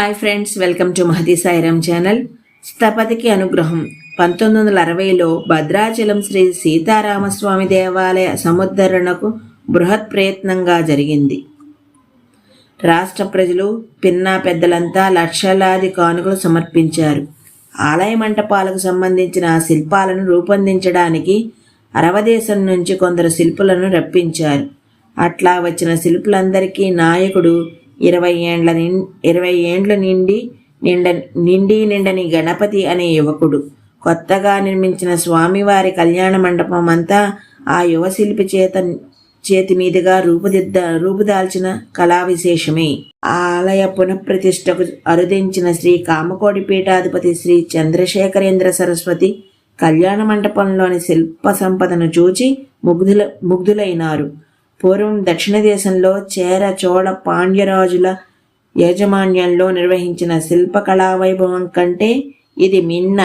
Hi friends welcome to Mahadi Sairam channel. స్థపతికి అనుగ్రహం. పంతొమ్మిది వందల అరవైలో భద్రాచలం శ్రీ సీతారామస్వామి దేవాలయ సముద్ధరణకు బృహత్ ప్రయత్నంగా జరిగింది. రాష్ట్ర ప్రజలు పిన్నా పెద్దలంతా లక్షలాది కానుకలు సమర్పించారు. ఆలయ మంటపాలకు సంబంధించిన శిల్పాలను రూపొందించడానికి అరవదేశం నుంచి కొందరు శిల్పులను రప్పించారు. అట్లా వచ్చిన శిల్పులందరికీ నాయకుడు ఇరవై ఏండ్ల నిం- ఇరవై ఏండ్ల నిండి నిండ నిండి నిండని గణపతి అనే యువకుడు. కొత్తగా నిర్మించిన స్వామివారి కళ్యాణ మండపం అంతా ఆ యువ శిల్పి చేత చేతి మీదుగా రూపుదిద్ద రూపుదాల్చిన కళా విశేషమే. ఆలయ పునఃప్రతిష్టకు అరుదించిన శ్రీ కామకోడి పీఠాధిపతి శ్రీ చంద్రశేఖరేంద్ర సరస్వతి కళ్యాణ మంటపంలోని శిల్ప సంపదను చూచి ముగ్ధుల ముగ్ధులైనారు. పూర్వం దక్షిణ దేశంలో చేర చోళ పాండ్యరాజుల యాజమాన్యంలో నిర్వహించిన శిల్పకళా వైభవం కంటే ఇది మిన్న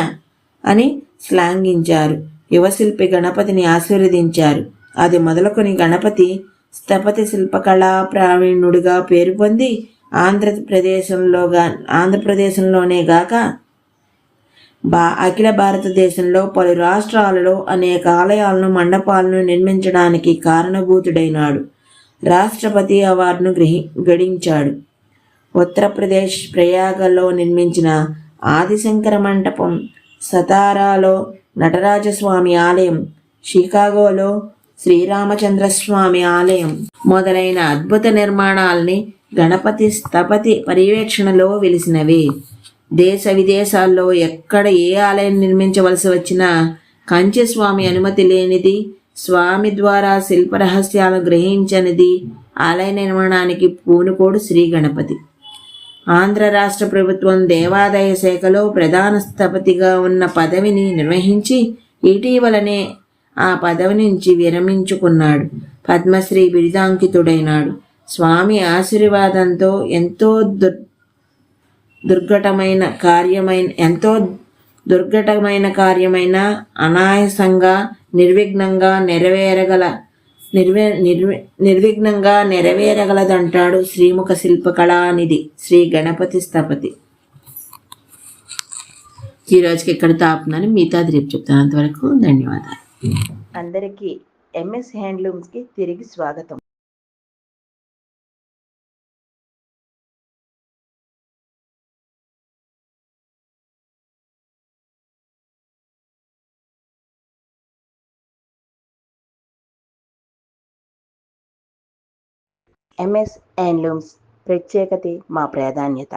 అని శ్లాఘించారు. యువశిల్పి గణపతిని ఆశీర్వదించారు. అది మొదలుకొని గణపతి స్థపతి శిల్పకళా ప్రావీణ్యుడిగా పేరు పొంది ఆంధ్రప్రదేశంలో ఆంధ్రప్రదేశంలోనే గాక బా అఖిల భారతదేశంలో పలు రాష్ట్రాలలో అనేక ఆలయాలను మండపాలను నిర్మించడానికి కారణభూతుడైనాడు. రాష్ట్రపతి అవార్డును గ్రహి గడించాడు. ఉత్తరప్రదేశ్ ప్రయాగలో నిర్మించిన ఆదిశంకర మంటపం సతారాలో నటరాజస్వామి ఆలయం షికాగోలో శ్రీరామచంద్రస్వామి ఆలయం మొదలైన అద్భుత నిర్మాణాల్ని గణపతి స్థపతి పర్యవేక్షణలో వెలిసినవి. దేశ విదేశాల్లో ఎక్కడ ఏ ఆలయం నిర్మించవలసి వచ్చినా కంచెస్వామి అనుమతి లేనిది స్వామి ద్వారా శిల్పరహస్యాలు గ్రహించనిది ఆలయ నిర్మాణానికి పూనుకోడు శ్రీ గణపతి. ఆంధ్ర రాష్ట్ర ప్రభుత్వం దేవాదాయ శాఖలో ప్రధాన స్థపతిగా ఉన్న పదవిని నిర్వహించి ఇటీవలనే ఆ పదవి నుంచి విరమించుకున్నాడు. పద్మశ్రీ బిరుదాంకితుడైనాడు. స్వామి ఆశీర్వాదంతో ఎంతో దుర్ దుర్ఘటమైన కార్యమైన ఎంతో దుర్ఘటమైన కార్యమైన అనాయాసంగా నిర్విఘ్నంగా నెరవేరగల నిర్వే నిర్వి నిర్విఘ్నంగా నెరవేరగలదంటాడు శ్రీముఖ శిల్పకళానిధి శ్రీ గణపతి స్థపతి. ఈరోజుకి ఎక్కడ ఇక్కడ మిగతాది రేపు చెప్తాను అంతవరకు ధన్యవాదాలు. అందరికీ ఎంఎస్ హ్యాండ్లూమ్స్కి తిరిగి స్వాగతం. ఎంఎస్ హ్యాండ్లూమ్స్ ప్రత్యేకతే మా ప్రాధాన్యత.